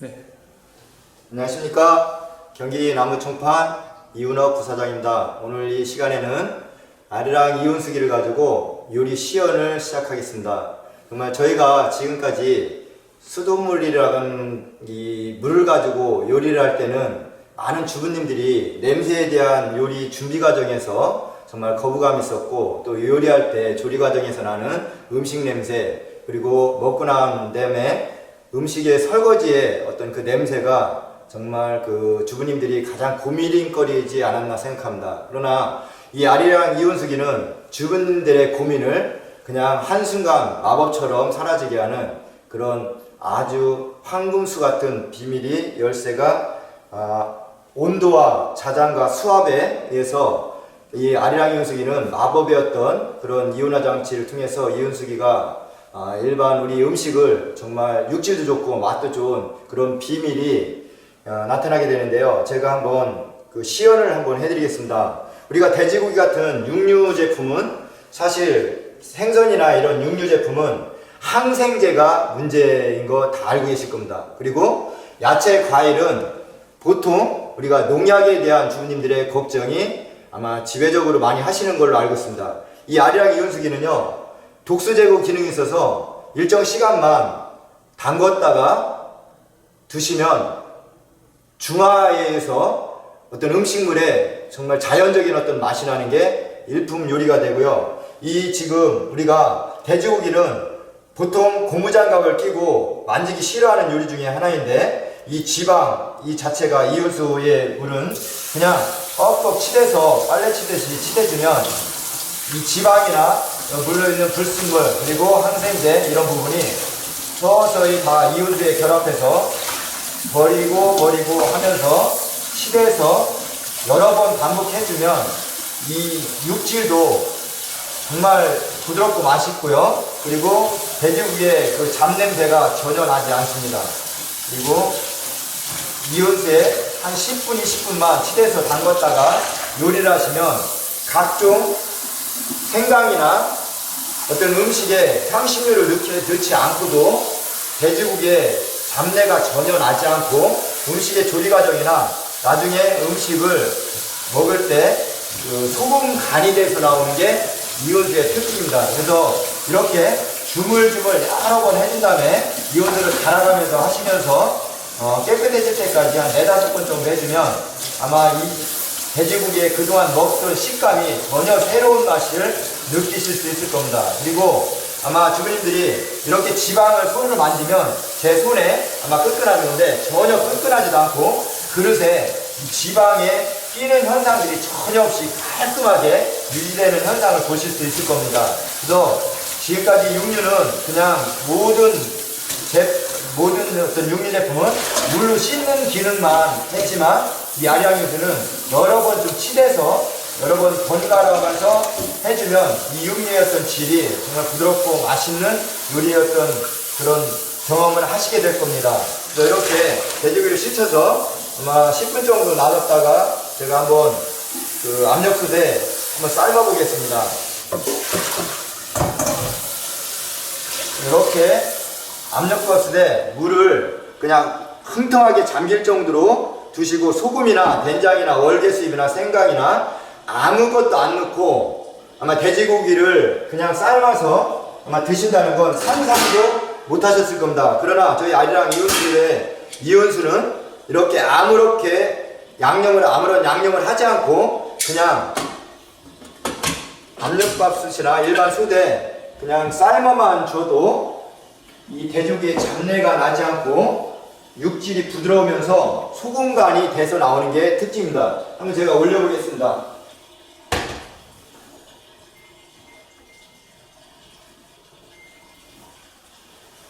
네. 안녕하십니까. 경기 나무총판 이윤혁 부사장입니다. 오늘 이 시간에는 아리랑 이온수기를 가지고 요리 시연을 시작하겠습니다. 정말 저희가 지금까지 수돗물이라는 이 물을 가지고 요리를 할 때는 많은 주부님들이 냄새에 대한 요리 준비 과정에서 정말 거부감이 있었고 또 요리할 때 조리 과정에서 나는 음식 냄새 그리고 먹고 난 다음에 음식의 설거지에 어떤 그 냄새가 정말 그 주부님들이 가장 고민거리지 않았나 생각합니다. 그러나 이 아리랑 이온수기는 주부님들의 고민을 그냥 한순간 마법처럼 사라지게 하는 그런 아주 황금수 같은 비밀이 열쇠가 아, 온도와 자장과 수압에 의해서 이 아리랑 이온수기는 마법의 어떤 그런 이온화 장치를 통해서 이온수기가 아, 일반 우리 음식을 정말 육질도 좋고 맛도 좋은 그런 비밀이 어, 나타나게 되는데요. 제가 한번 그 시연을 한번 해드리겠습니다. 우리가 돼지고기 같은 육류 제품은 사실 생선이나 이런 육류 제품은 항생제가 문제인 거 다 알고 계실 겁니다. 그리고 야채, 과일은 보통 우리가 농약에 대한 주부님들의 걱정이 아마 지배적으로 많이 하시는 걸로 알고 있습니다. 이 아리랑 이온수기는요, 독소 제거 기능이 있어서 일정 시간만 담궜다가 드시면 중화에서 어떤 음식물에 정말 자연적인 어떤 맛이 나는 게 일품 요리가 되고요. 이 지금 우리가 돼지고기는 보통 고무장갑을 끼고 만지기 싫어하는 요리 중에 하나인데 이 지방 이 자체가 이온수의 물은 그냥 뻑뻑 치대서 빨래 치듯이 치대주면 이 지방이나 물로 있는 불순물 그리고 항생제 이런 부분이 서서히 다 이온수에 결합해서 버리고 버리고 하면서 치대서 여러 번 반복해주면 이 육질도 정말 부드럽고 맛있고요. 그리고 돼지고기의 그 잡냄새가 전혀 나지 않습니다. 그리고 이온수에 한 10분, 20분만 치대서 담궜다가 요리를 하시면 각종 생강이나 어떤 음식에 향신료를 넣지, 넣지 않고도 돼지고기에 잡내가 전혀 나지 않고 음식의 조리 과정이나 나중에 음식을 먹을 때 그 소금 간이 돼서 나오는 게 이온수의 특징입니다. 그래서 이렇게 주물주물 여러 번 해준 다음에 이온수를 갈아가면서 하시면서 어, 깨끗해질 때까지 한 네다섯 번 정도 해주면 아마 이 돼지고기에 그동안 먹던 식감이 전혀 새로운 맛을 느끼실 수 있을 겁니다. 그리고 아마 주부님들이 이렇게 지방을 손으로 만지면 제 손에 아마 끈끈하는데 전혀 끈끈하지도 않고 그릇에 이 지방에 끼는 현상들이 전혀 없이 깔끔하게 유지되는 현상을 보실 수 있을 겁니다. 그래서 지금까지 육류는 그냥 모든 제, 모든 어떤 육류 제품은 물로 씻는 기능만 했지만 이 아리랑유수는 여러 번좀 치대서 여러 번 번갈아가면서 해주면 이 육류의 어떤 질이 정말 부드럽고 맛있는 요리였던 그런 경험을 하시게 될 겁니다. 이렇게 돼지고기를 씻어서 아마 10분 정도 놔뒀다가 제가 한번 그 압력솥에 한번 삶아 보겠습니다. 이렇게 압력솥에 물을 그냥 흥통하게 잠길 정도로 두시고 소금이나 된장이나 월계수잎이나 생강이나 아무것도 안 넣고 아마 돼지고기를 그냥 삶아서 아마 드신다는 건 상상도 못 하셨을 겁니다. 그러나 저희 아리랑 이온수의 이온수는 이렇게 아무렇게 양념을 아무런 양념을 하지 않고 그냥 압력밥솥이나 일반 솥에 그냥 삶아만 줘도 이 돼지고기의 잡내가 나지 않고 육질이 부드러우면서 소금간이 돼서 나오는 게 특징입니다. 한번 제가 올려보겠습니다.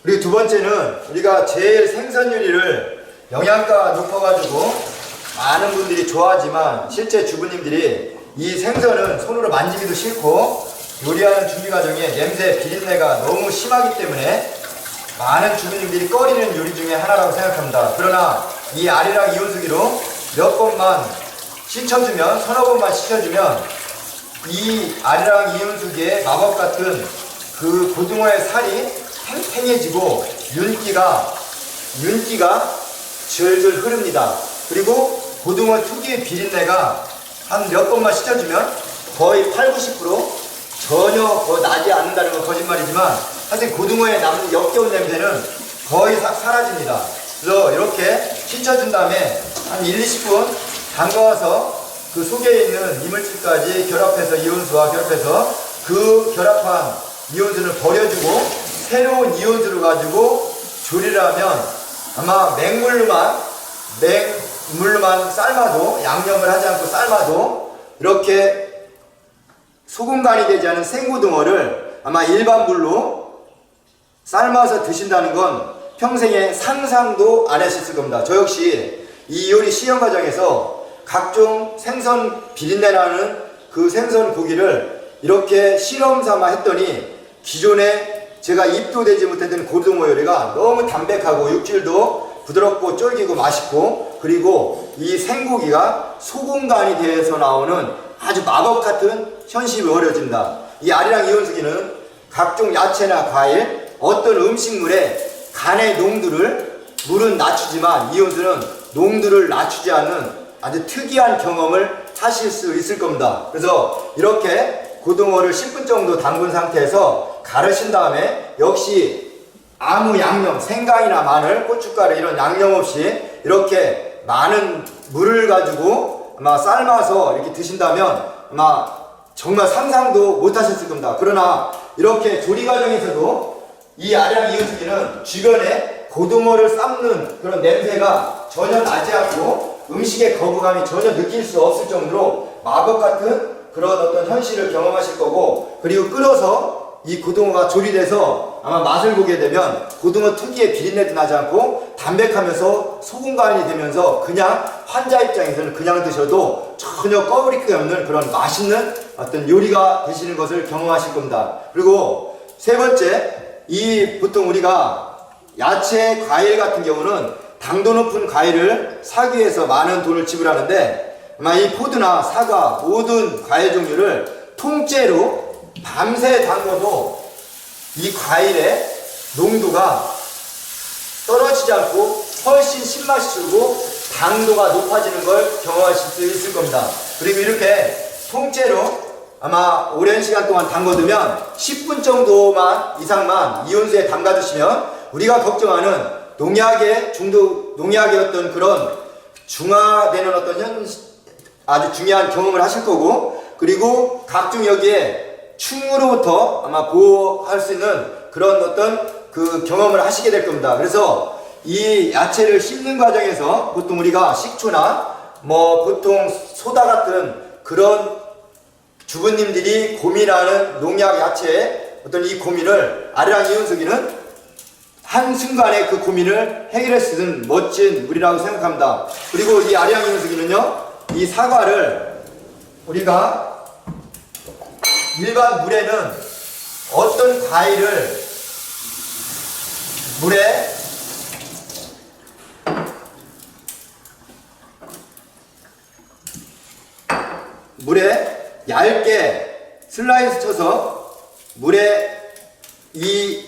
그리고 두 번째는 우리가 제일 생선 요리를 영양가 높아가지고 많은 분들이 좋아하지만 실제 주부님들이 이 생선은 손으로 만지기도 싫고 요리하는 준비 과정에 냄새 비린내가 너무 심하기 때문에 많은 주부님들이 꺼리는 요리 중에 하나라고 생각합니다. 그러나 이 아리랑 이온수기로 몇 번만 씻혀주면 서너 번만 씻혀주면 이 아리랑 이온수기의 마법 같은 그 고등어의 살이 팽팽해지고 윤기가 윤기가 절절 흐릅니다. 그리고 고등어 특유의 비린내가 한 몇 번만 씻어주면 거의 8, 90% 전혀 거 나지 않는다는 건 거짓말이지만 사실 고등어에 남는 역겨운 냄새는 거의 사, 사라집니다. 그래서 이렇게 씻어준 다음에 한 1, 20분 담가서 그 속에 있는 이물질까지 결합해서 이온수와 결합해서 그 결합한 이온수를 버려주고 새로운 이온수를 가지고 조리를 하면 아마 맹물로만 맹물로만 삶아도 양념을 하지 않고 삶아도 이렇게 소금간이 되지 않은 생고등어를 아마 일반 물로 삶아서 드신다는 건 평생에 상상도 안 하셨을 겁니다. 저 역시 이 요리 시험 과정에서 각종 생선 비린내 나는 그 생선 고기를 이렇게 실험 삼아 했더니 기존에 제가 입도 되지 못했던 고등어 요리가 너무 담백하고 육질도 부드럽고 쫄기고 맛있고 그리고 이 생고기가 소금간이 되어서 나오는 아주 마법 같은 현실이 어려진다. 이 아리랑 이온수기는 각종 야채나 과일, 어떤 음식물에 간의 농도를 물은 낮추지만 이온수는 농도를 낮추지 않는 아주 특이한 경험을 하실 수 있을 겁니다. 그래서 이렇게 고등어를 10분 정도 담근 상태에서 가르신 다음에 역시 아무 양념, 생강이나 마늘, 고춧가루 이런 양념 없이 이렇게 많은 물을 가지고 아마 삶아서 이렇게 드신다면 아마 정말 상상도 못 하셨을 겁니다. 그러나 이렇게 조리 과정에서도 이 아량 이은숙이는 주변에 고등어를 삶는 그런 냄새가 전혀 나지 않고 음식의 거부감이 전혀 느낄 수 없을 정도로 마법 같은 그런 어떤 현실을 경험하실 거고 그리고 끓어서 이 고등어가 조리돼서 아마 맛을 보게 되면 고등어 특유의 비린내도 나지 않고 담백하면서 소금 간이 되면서 그냥 환자 입장에서는 그냥 드셔도 전혀 꺼부리기 없는 그런 맛있는 어떤 요리가 되시는 것을 경험하실 겁니다. 그리고 세 번째, 이 보통 우리가 야채, 과일 같은 경우는 당도 높은 과일을 사기 위해서 많은 돈을 지불하는데 아마 이 포도나 사과 모든 과일 종류를 통째로 밤새 담궈도 이 과일의 농도가 떨어지지 않고 훨씬 신맛이 줄고 당도가 높아지는 걸 경험하실 수 있을 겁니다. 그리고 이렇게 통째로 아마 오랜 시간 동안 담궈두면 10분 정도만 이상만 이온수에 담가두시면 우리가 걱정하는 농약의 중독, 농약의 어떤 그런 중화되는 어떤 현, 아주 중요한 경험을 하실 거고 그리고 각종 여기에 충으로부터 아마 보호할 수 있는 그런 어떤 그 경험을 하시게 될 겁니다. 그래서 이 야채를 씹는 과정에서 보통 우리가 식초나 뭐 보통 소다 같은 그런 주부님들이 고민하는 농약 야채의 어떤 이 고민을 아리랑 이윤석이는 한순간에 그 고민을 해결할 수 있는 멋진 물이라고 생각합니다. 그리고 이 아리랑 이윤석이는요, 이 사과를 우리가 일반 물에는 어떤 과일을 물에 물에 얇게 슬라이스 쳐서 물에 이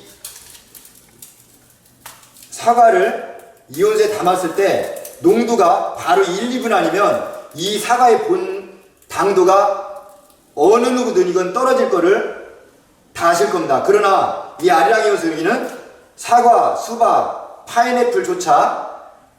사과를 이온수에 담았을 때 농도가 바로 1, 2분 아니면 이 사과의 본 당도가 어느 누구든 떨어질 거를 다 아실 겁니다. 그러나 이 아리랑 이온수는 사과, 수박, 파인애플조차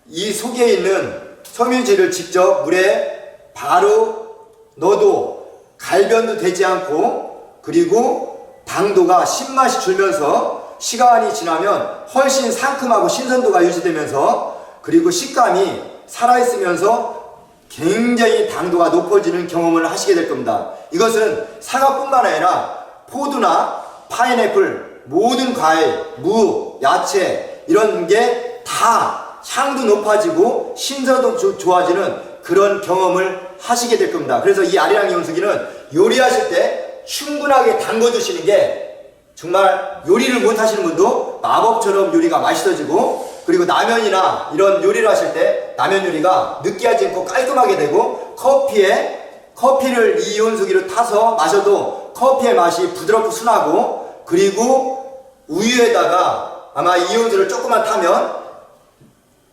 이 속에 있는 섬유질을 직접 물에 바로 넣어도 갈변도 되지 않고 그리고 당도가 신맛이 줄면서 시간이 지나면 훨씬 상큼하고 신선도가 유지되면서 그리고 식감이 살아있으면서 굉장히 당도가 높아지는 경험을 하시게 될 겁니다. 이것은 사과뿐만 아니라 포도나 파인애플, 모든 과일, 무, 야채 이런 게 다 향도 높아지고 신선도 조- 좋아지는 그런 경험을 하시게 될 겁니다. 그래서 이 아리랑 이온수기는 요리하실 때 충분하게 담궈 두시는 게 정말 요리를 못 하시는 분도 마법처럼 요리가 맛있어지고 그리고 라면이나 이런 요리를 하실 때 라면 요리가 느끼하지 않고 깔끔하게 되고 커피에 커피를 이 이온수기로 타서 마셔도 커피의 맛이 부드럽고 순하고 그리고 우유에다가 아마 이 온수를 조금만 타면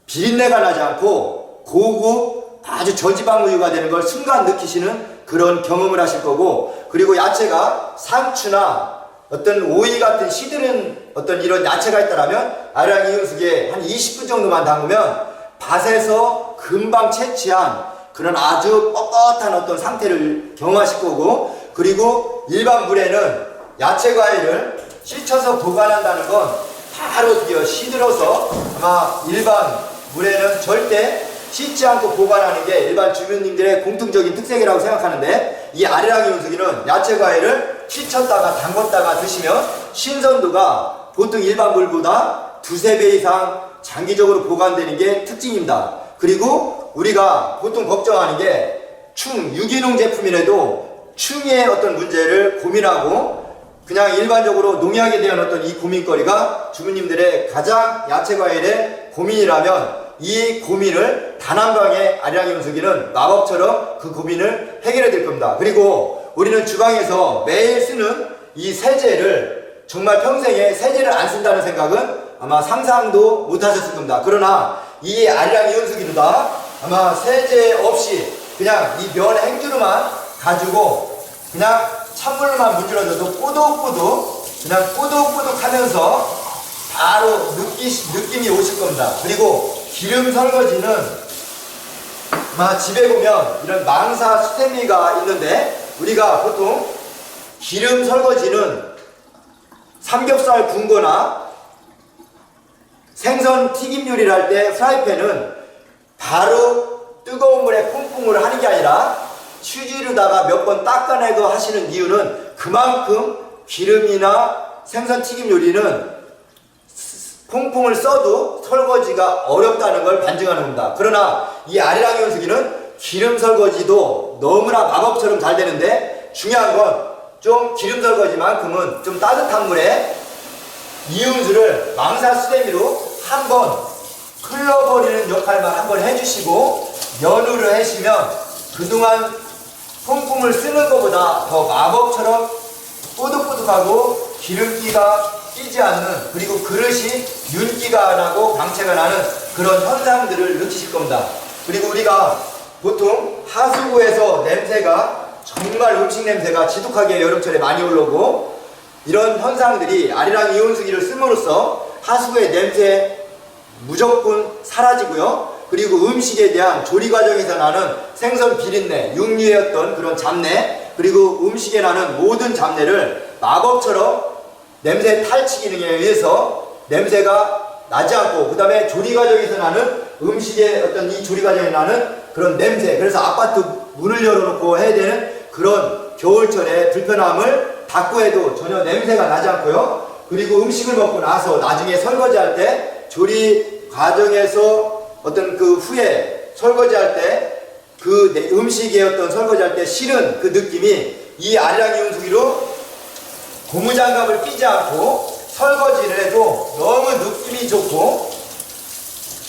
비린내가 나지 않고 고급 아주 저지방 우유가 되는 걸 순간 느끼시는 그런 경험을 하실 거고 그리고 야채가 상추나 어떤 오이 같은 시드는 어떤 이런 야채가 있다라면 아랑 이온수기에 한 20분 정도만 담그면 밭에서 금방 채취한 그런 아주 뻣뻣한 어떤 상태를 경험하실 거고 그리고 일반 물에는 야채 과일을 씻혀서 보관한다는 건 바로 뛰어 시들어서 아마 일반 물에는 절대 씻지 않고 보관하는 게 일반 주민님들의 공통적인 특색이라고 생각하는데 이 아리랑이 온수기는 야채 과일을 씻혔다가 담궜다가 드시면 신선도가 보통 일반 물보다 두세 배 이상 장기적으로 보관되는 게 특징입니다. 그리고 우리가 보통 걱정하는 게 충, 유기농 제품이라도 충의 어떤 문제를 고민하고 그냥 일반적으로 농약에 대한 어떤 이 고민거리가 주부님들의 가장 야채 과일의 고민이라면 이 고민을 단한 방에 아리랑이 음수기는 마법처럼 그 고민을 해결해 줄 겁니다. 그리고 우리는 주방에서 매일 쓰는 이 세제를 정말 평생에 세제를 안 쓴다는 생각은 아마 상상도 못 하셨을 겁니다. 그러나 이 아리랑이 음수기로다 아마 세제 없이 그냥 이 면 행주로만 가지고 그냥 찬물만 문질러줘도 꼬독꼬독 그냥 꼬독꼬독 하면서 바로 느끼, 느낌이 오실 겁니다. 그리고 기름 설거지는 아마 집에 보면 이런 망사 수세미가 있는데 우리가 보통 기름 설거지는 삼겹살 굽거나 생선 튀김 요리를 할 때 프라이팬은 바로 뜨거운 물에 퐁퐁을 하는 게 아니라 휴지로다가 몇 번 닦아내고 하시는 이유는 그만큼 기름이나 생선 튀김 요리는 퐁퐁을 써도 설거지가 어렵다는 걸 반증하는 겁니다. 그러나 이 아리랑이 온수기는 기름 설거지도 너무나 마법처럼 잘 되는데 중요한 건 좀 기름 설거지만큼은 좀 따뜻한 물에 이온수를 망사 수세미로 한번 흘러버리는 역할만 한번 해주시고 연우를 하시면 그동안 퐁퐁을 쓰는 것보다 더 마법처럼 뽀득뽀득하고 기름기가 끼지 않는 그리고 그릇이 윤기가 나고 광채가 나는 그런 현상들을 느끼실 겁니다. 그리고 우리가 보통 하수구에서 냄새가 정말 음식 냄새가 지독하게 여름철에 많이 올라오고 이런 현상들이 아리랑 이온수기를 씀으로써 하수구의 냄새 무조건 사라지고요. 그리고 음식에 대한 조리 과정에서 나는 생선 비린내, 육류의 어떤 그런 잡내, 그리고 음식에 나는 모든 잡내를 마법처럼 냄새 탈취 기능에 의해서 냄새가 나지 않고, 그 다음에 조리 과정에서 나는 음식의 어떤 이 조리 과정에 나는 그런 냄새, 그래서 아파트 문을 열어놓고 해야 되는 그런 겨울철의 불편함을 닫고 해도 전혀 냄새가 나지 않고요. 그리고 음식을 먹고 나서 나중에 설거지할 때 조리 과정에서 어떤 그 후에 설거지할 때 그 음식의 어떤 설거지할 때 싫은 그 느낌이 이 아리랑이 온수기로 고무장갑을 끼지 않고 설거지를 해도 너무 느낌이 좋고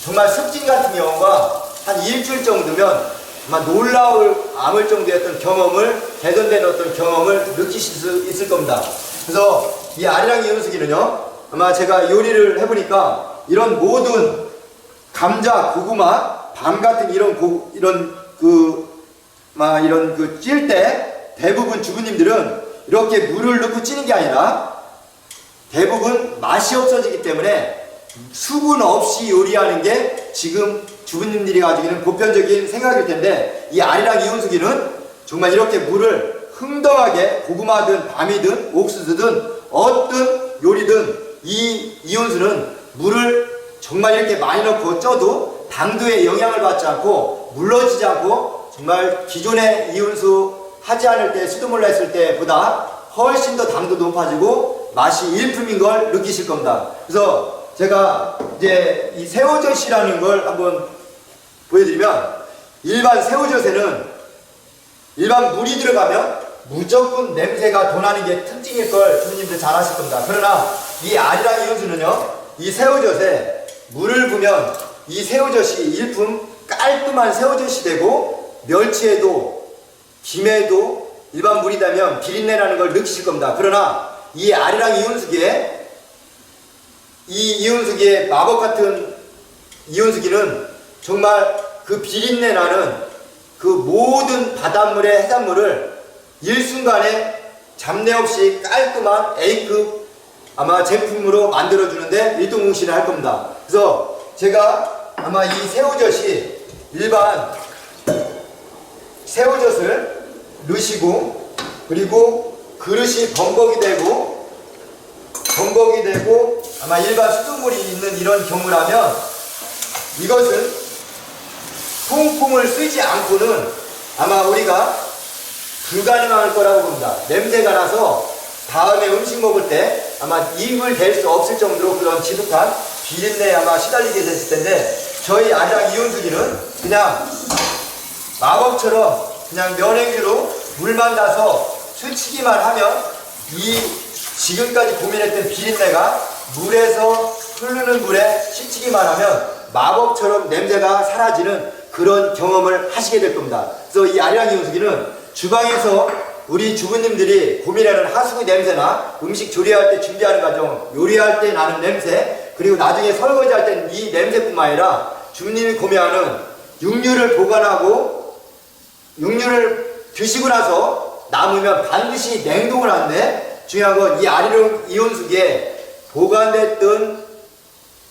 정말 습진 같은 경우가 한 일주일 정도면 아마 놀라울 암을 어떤 경험을 개선된 어떤 경험을 느끼실 수 있을 겁니다. 그래서 이 아리랑이 연수기는요 아마 제가 요리를 해보니까 이런 모든 감자, 고구마, 밤 같은 이런 고, 이런 그 막 이런 그 찔 때 대부분 주부님들은 이렇게 물을 넣고 찌는 게 아니라 대부분 맛이 없어지기 때문에 수분 없이 요리하는 게 지금 주부님들이 가지고 있는 보편적인 생각일 텐데 이 아리랑 이온수기는 정말 이렇게 물을 흥덩하게 고구마든 밤이든 옥수수든 어떤 요리든 이 이온수는 물을 정말 이렇게 많이 넣고 쪄도 당도에 영향을 받지 않고 물러지지 않고 정말 기존의 이온수 하지 않을 때 수돗물로 했을 때보다 훨씬 더 당도 높아지고 맛이 일품인 걸 느끼실 겁니다. 그래서 제가 이제 이 새우젓이라는 걸 한번 보여드리면 일반 새우젓에는 일반 물이 들어가면 무조건 냄새가 도나는 게 특징일 걸 주님들 잘 아실 겁니다. 그러나 이 아리랑 이온수는요, 이 새우젓에 물을 부면 이 새우젓이 일품 깔끔한 새우젓이 되고 멸치에도 김에도 일반 물이다면 비린내나는 걸 느끼실 겁니다. 그러나 이 아리랑 이온수기에 이 이온수기에 마법 같은 이온수기는 정말 그 비린내 나는 그 모든 바닷물의 해산물을 일순간에 잡내 없이 깔끔한 A급 아마 제품으로 만들어주는데 일동공신을 할 겁니다. 그래서 제가 아마 이 새우젓이 일반 새우젓을 넣으시고 그리고 그릇이 범벅이 되고 범벅이 되고 아마 일반 수돗물이 있는 이런 경우라면 이것은 통풍을 쓰지 않고는 아마 우리가 불가능할 거라고 봅니다. 냄새가 나서 다음에 음식 먹을 때 아마 입을 댈 수 없을 정도로 그런 지독한 비린내에 아마 시달리게 됐을 텐데 저희 아장 이온수기는 그냥 마법처럼 그냥 면행주로 물만 다서 스치기만 하면 이 지금까지 고민했던 비린내가 물에서 흐르는 물에 씻기만 하면 마법처럼 냄새가 사라지는 그런 경험을 하시게 될 겁니다. 그래서 이 아리랑 이 온수기는 주방에서 우리 주부님들이 고민하는 하수구 냄새나 음식 조리할 때 준비하는 과정, 요리할 때 나는 냄새, 그리고 나중에 설거지 할 때는 이 냄새뿐만 아니라 주부님이 고민하는 육류를 보관하고 육류를 드시고 나서 남으면 반드시 냉동을 하는데 중요한 건 이 아리랑 이온수기에 보관됐던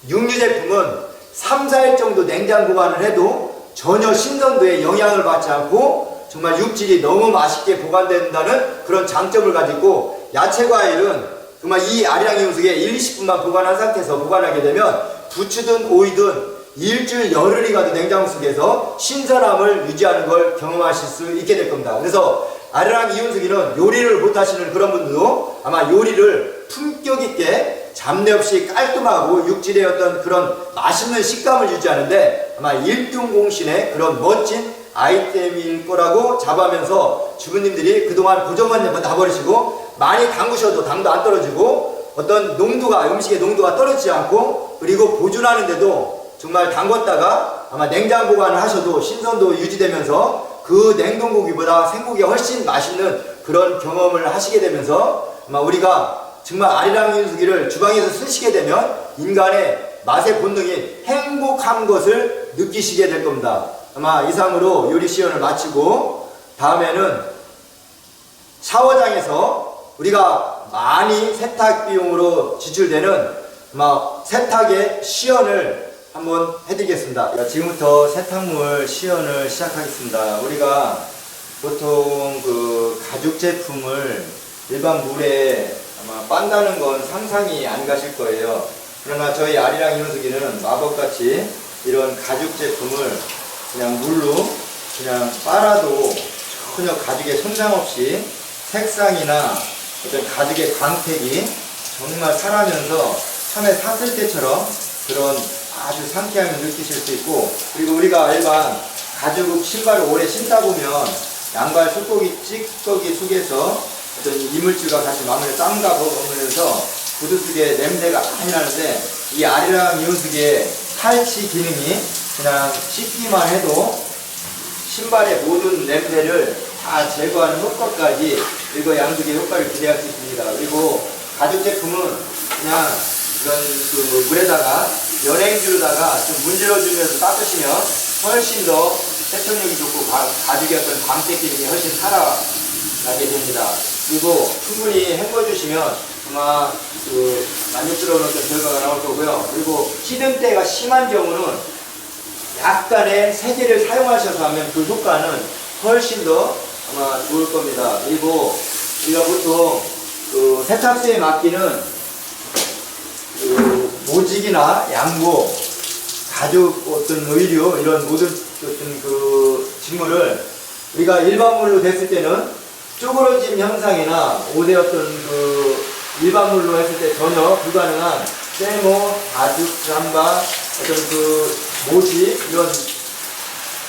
육류 제품은 3, 4일 정도 냉장 보관을 해도 전혀 신선도에 영향을 받지 않고 정말 육질이 너무 맛있게 보관된다는 그런 장점을 가지고 야채 과일은 정말 이 아리랑 이온수기에 1, 20분만 보관한 상태에서 보관하게 되면 부추든 오이든 일주일 열흘이 가도 냉장 속에서 신선함을 유지하는 걸 경험하실 수 있게 될 겁니다. 그래서 아리랑 이온수기는 요리를 못하시는 그런 분들도 아마 요리를 품격 있게 잡내 없이 깔끔하고 육질의 어떤 그런 맛있는 식감을 유지하는데 아마 1등 공신의 그런 멋진 아이템일 거라고 잡으면서 주부님들이 그동안 고정관념 다 버리시고 많이 담그셔도 당도 안 떨어지고 어떤 농도가 음식의 농도가 떨어지지 않고 그리고 보존하는데도 정말 담궜다가 아마 냉장 보관을 하셔도 신선도 유지되면서 그 냉동 고기보다 생고기가 훨씬 맛있는 그런 경험을 하시게 되면서 아마 우리가 정말 아리랑 인수기를 주방에서 쓰시게 되면 인간의 맛의 본능인 행복한 것을 느끼시게 될 겁니다. 아마 이상으로 요리 시연을 마치고 다음에는 샤워장에서 우리가 많이 세탁 비용으로 지출되는 아마 세탁의 시연을 한번 해드리겠습니다. 자, 지금부터 세탁물 시연을 시작하겠습니다. 우리가 보통 그 가죽 제품을 일반 물에 아마 빤다는 건 상상이 안 가실 거예요. 그러나 저희 아리랑 이온수기는 마법같이 이런 가죽 제품을 그냥 물로 그냥 빨아도 전혀 가죽에 손상 없이 색상이나 어떤 가죽의 광택이 정말 살아면서 처음에 샀을 때처럼 그런 아주 상쾌함을 느끼실 수 있고 그리고 우리가 일반 가죽 신발을 오래 신다 보면 양발 속고기 찌꺼기 속에서 어떤 이물질과 같이 마음에 땀과 버무면서 구두 속에 냄새가 많이 나는데 이 아리랑 이온수기의 탈취 기능이 그냥 씻기만 해도 신발의 모든 냄새를 다 제거하는 효과까지 그리고 양수기의 효과를 기대할 수 있습니다. 그리고 가죽 제품은 그냥 이런 그 물에다가 연행주로다가 좀 문질러주면서 닦으시면 훨씬 더 세척력이 좋고 가, 가죽의 어떤 광택 기능이 훨씬 살아나게 됩니다. 그리고 충분히 헹궈주시면 아마 그 만족스러운 어떤 결과가 나올 거고요. 그리고 시듬때가 심한 경우는 약간의 세제를 사용하셔서 하면 그 효과는 훨씬 더 아마 좋을 겁니다. 그리고 우리가 보통 그 세탁소에 맡기는 그 모직이나 양모, 가죽 어떤 의류 이런 모든 어떤 그 직물을 우리가 일반물로 됐을 때는 쪼그러짐 현상이나 오대 어떤 그 일반물로 했을 때 전혀 불가능한 세모, 가죽, 잠바, 어떤 그 모지 이런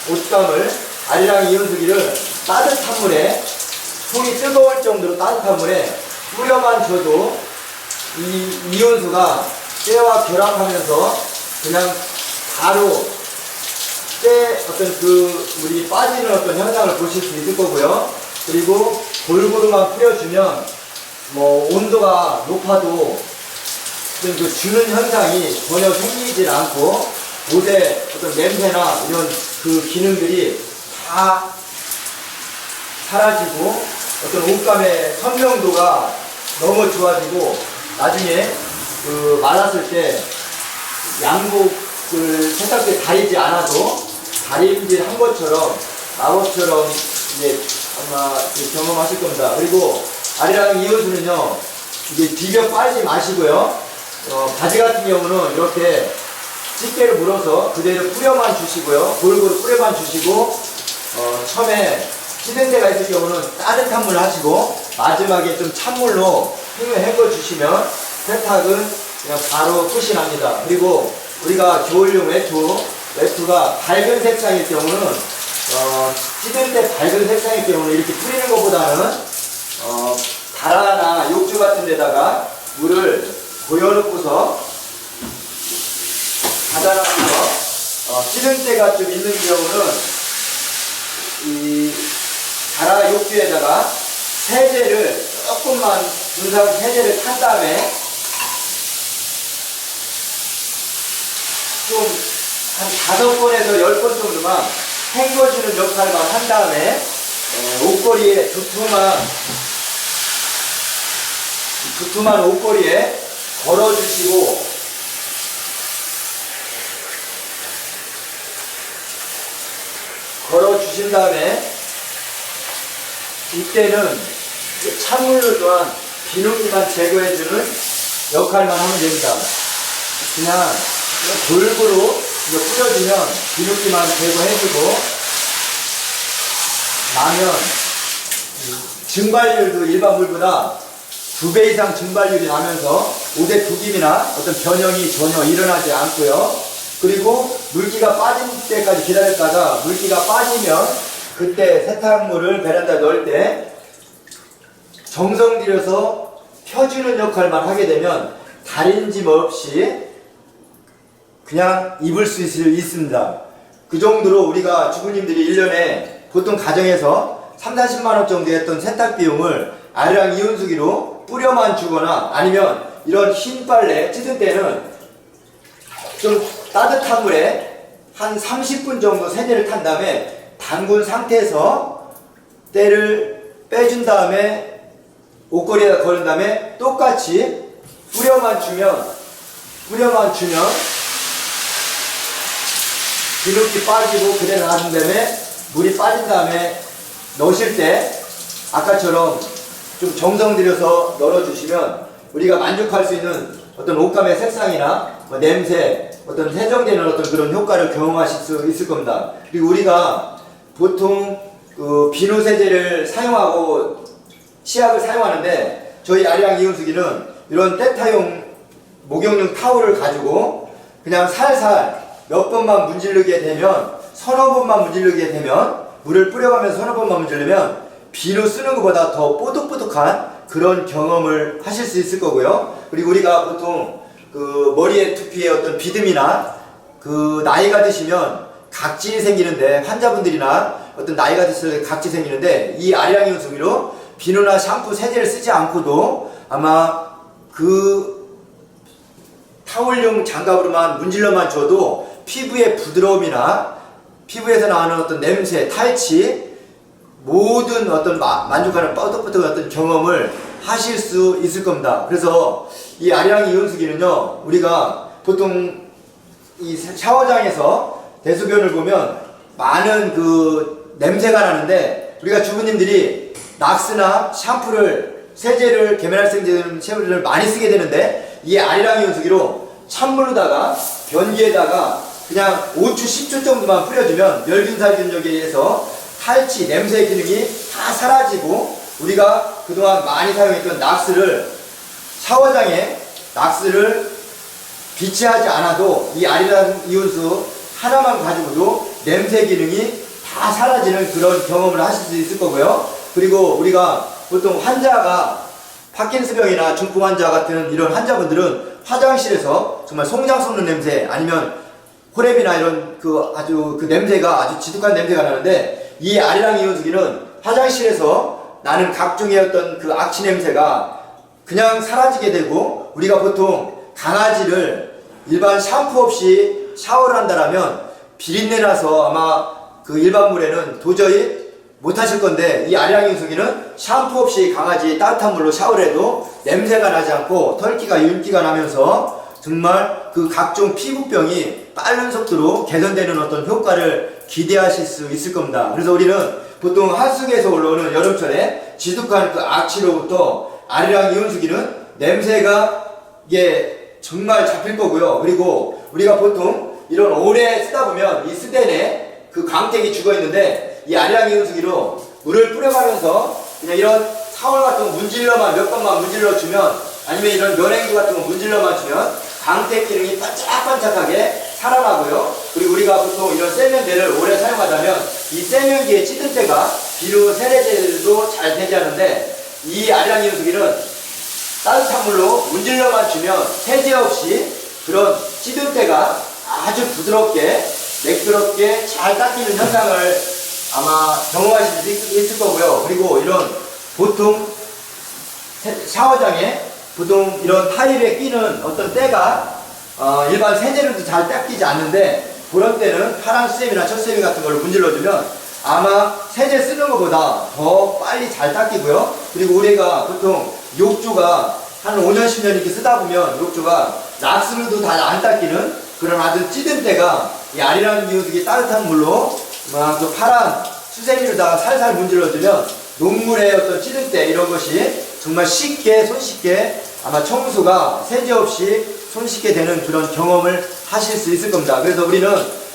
옷감을 아리랑 이온수기를 따뜻한 물에 손이 뜨거울 정도로 따뜻한 물에 뿌려만 줘도 이 이온수가 때와 결합하면서 그냥 바로 때 어떤 그 물이 빠지는 어떤 현상을 보실 수 있을 거고요. 그리고 골고루만 뿌려주면 뭐 온도가 높아도 그 주는 현상이 전혀 생기질 않고 옷의 어떤 냄새나 이런 그 기능들이 다 사라지고 어떤 옷감의 선명도가 너무 좋아지고 나중에 그 말았을 때 양복을 세탁기에 다리지 않아도 다림질 한 것처럼 마법처럼 이제 아마 그 경험하실 겁니다. 그리고 아리랑 이호수는요 이게 비벼 빨지 마시고요. 어, 바지 같은 경우는 이렇게 집게를 물어서 그대로 뿌려만 주시고요. 골고루 뿌려만 주시고 어, 처음에 찌든 데가 있을 경우는 따뜻한 물 하시고 마지막에 좀 찬물로 헹궈 헹궈 주시면 세탁은 그냥 바로 끝이 납니다. 그리고 우리가 겨울용 외투, 외투가 밝은 색상일 경우는 어, 찌들 때 밝은 색상일 경우는 이렇게 뿌리는 것보다는 어, 다라나 욕조 같은 데다가 물을 고여놓고서 닫아놓고서 어, 찌든 때가 좀 있는 경우는 이 다라 욕조에다가 세제를 조금만 분산 세제를 탄 다음에 좀 한 다섯 번에서 열 번 정도만 헹궈주는 역할만 한 다음에 어, 옷걸이에 두툼한 두툼한 옷걸이에 걸어주시고 걸어주신 다음에 이때는 찬물로 또한 비누기만 제거해주는 역할만 하면 됩니다. 그냥 골고루 이거 뿌려주면 비누기만 제거해주고 나면 증발률도 일반 물보다 두 배 이상 증발률이 나면서 옷의 구김이나 어떤 변형이 전혀 일어나지 않고요. 그리고 물기가 빠질 때까지 기다렸다가 물기가 빠지면 그때 세탁물을 베란다에 넣을 때 정성 들여서 펴주는 역할만 하게 되면 다른 짐 없이 그냥 입을 수 있, 있습니다. 그 정도로 우리가 주부님들이 1년에 보통 가정에서 3, 40만 원 정도 했던 세탁 비용을 아리랑 이온수기로 뿌려만 주거나 아니면 이런 흰 빨래 찌든 때는 좀 따뜻한 물에 한 30분 정도 세제를 탄 다음에 담근 상태에서 때를 빼준 다음에 옷걸이에다 걸은 다음에 똑같이 뿌려만 주면 뿌려만 주면 기름기 빠지고 그대로 놔둔 다음에 물이 빠진 다음에 넣으실 때 아까처럼 좀 정성 들여서 널어주시면 우리가 만족할 수 있는 어떤 옷감의 색상이나 뭐 냄새, 어떤 세정되는 어떤 그런 효과를 경험하실 수 있을 겁니다. 그리고 우리가 보통 그 비누 세제를 사용하고 치약을 사용하는데 저희 아리랑 이온수기는 이런 때타용 목욕용 타올을 가지고 그냥 살살 몇 번만 문지르게 되면 서너 번만 문지르게 되면 물을 뿌려가면서 서너 번만 문지르면 비누 쓰는 것보다 더 뽀득뽀득한 그런 경험을 하실 수 있을 거고요. 그리고 우리가 보통 그 머리에 두피에 어떤 비듬이나 그 나이가 드시면 각질이 생기는데 환자분들이나 어떤 나이가 드실 때 각질 생기는데 이 아리랑 이온수기로 비누나 샴푸 세제를 쓰지 않고도 아마 그 타올용 장갑으로만 문질러만 줘도 피부의 부드러움이나 피부에서 나오는 어떤 냄새, 탈취 모든 어떤 마- 만족하는 뻐덕뻐덕한 어떤 경험을 하실 수 있을 겁니다. 그래서 이 아리랑 이온수기는요, 우리가 보통 이 샤워장에서 대소변을 보면 많은 그 냄새가 나는데 우리가 주부님들이 낙스나 샴푸를 세제를 계면활성제는 샴푸를 많이 쓰게 되는데 이 아리랑 이온수기로 찬물로다가 변기에다가 그냥 5초 10초 정도만 뿌려주면 멸균살균력에 의해서 탈취 냄새 기능이 다 사라지고 우리가 그동안 많이 사용했던 낙스를 샤워장에 낙스를 비치하지 않아도 이 아리랑 이온수 하나만 가지고도 냄새 기능이 다 사라지는 그런 경험을 하실 수 있을 거고요. 그리고 우리가 보통 환자가 파킨스병이나 중풍 환자 같은 이런 환자분들은 화장실에서 정말 송장 솟는 냄새 아니면 호랩이나 이런 그 아주 그 냄새가 아주 지독한 냄새가 나는데 이 아리랑 이온수기는 화장실에서 나는 각종의 어떤 그 악취 냄새가 그냥 사라지게 되고 우리가 보통 강아지를 일반 샴푸 없이 샤워를 한다라면 비린내 나서 아마 그 일반 물에는 도저히 못 하실 건데 이 아리랑 윤수기는 샴푸 없이 강아지 따뜻한 물로 샤워를 해도 냄새가 나지 않고 털기가 윤기가 나면서 정말 그 각종 피부병이 빠른 속도로 개선되는 어떤 효과를 기대하실 수 있을 겁니다. 그래서 우리는 보통 하숙에서 올라오는 여름철에 지독한 그 악취로부터 아리랑 이온수기는 냄새가 이게 정말 잡힐 거고요. 그리고 우리가 보통 이런 오래 쓰다 보면 이 스덴에 그 광택이 죽어 있는데 이 아리랑 이온수기로 물을 뿌려가면서 그냥 이런 타월 같은 거 문질러만 몇 번만 문질러 주면 아니면 이런 면행구 같은 거 문질러만 주면 광택 기능이 반짝반짝하게 살아나고요. 그리고 우리가 보통 이런 세면대를 오래 사용하다면 이 세면기의 찌든 때가 비누 세례제도 잘 되지 않는데 이 아리랑 이온수기는 따뜻한 물로 문질러만 주면 세제 없이 그런 찌든 때가 아주 부드럽게 매끄럽게 잘 닦이는 현상을 아마 경험하실 수 있- 있을 거고요. 그리고 이런 보통 세- 샤워장에 보통 이런 타일에 끼는 어떤 때가 어, 일반 세제로도 잘 닦이지 않는데 그런 때는 파란 수세미나 첫세미 같은 걸로 문질러주면 아마 세제 쓰는 것보다 더 빨리 잘 닦이고요. 그리고 우리가 보통 욕조가 한 5년, 10년 이렇게 쓰다 보면 욕조가 락스로도 다 안 닦이는 그런 아주 찌든 때가 이 아리랑 이오득이 따뜻한 물로 막 그 파란 수세미로다가 살살 문질러주면 녹물의 어떤 찌든 때 이런 것이 정말 쉽게 손쉽게 아마 청소가 세제 없이 손쉽게 되는 그런 경험을 하실 수 있을 겁니다. 그래서 우리는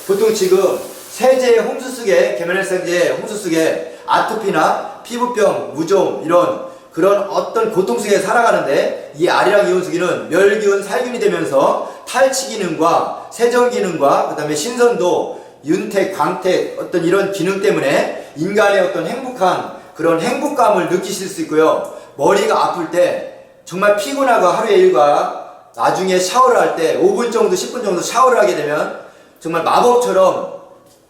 보통 지금 세제 홍수 속에 계면활성제 홍수 속에 아토피나 피부병, 무좀 이런 그런 어떤 고통 속에 살아가는데 이 아리랑 이온 수기는 멸균, 살균이 되면서 탈취 기능과 세정 기능과 그다음에 신선도, 윤택, 광택 어떤 이런 기능 때문에 인간의 어떤 행복한 그런 행복감을 느끼실 수 있고요. 머리가 아플 때 정말 피곤하고 하루의 일과 나중에 샤워를 할 때 5분 정도, 10분 정도 샤워를 하게 되면 정말 마법처럼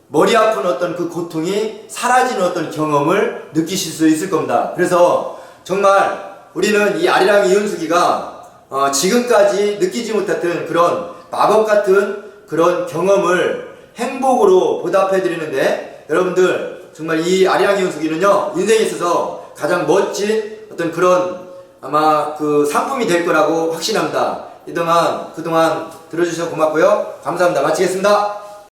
머리 아픈 어떤 그 고통이 사라지는 어떤 경험을 느끼실 수 있을 겁니다. 그래서 정말 우리는 이 아리랑 이은수기가 어, 지금까지 느끼지 못했던 그런 마법 같은 그런 경험을 행복으로 보답해 드리는데 여러분들 정말 이 아리랑 이은수기는요 인생에 있어서 가장 멋진 어떤 그런 아마 그 상품이 될 거라고 확신합니다. 이동안 그동안 들어주셔서 고맙고요. 감사합니다. 마치겠습니다.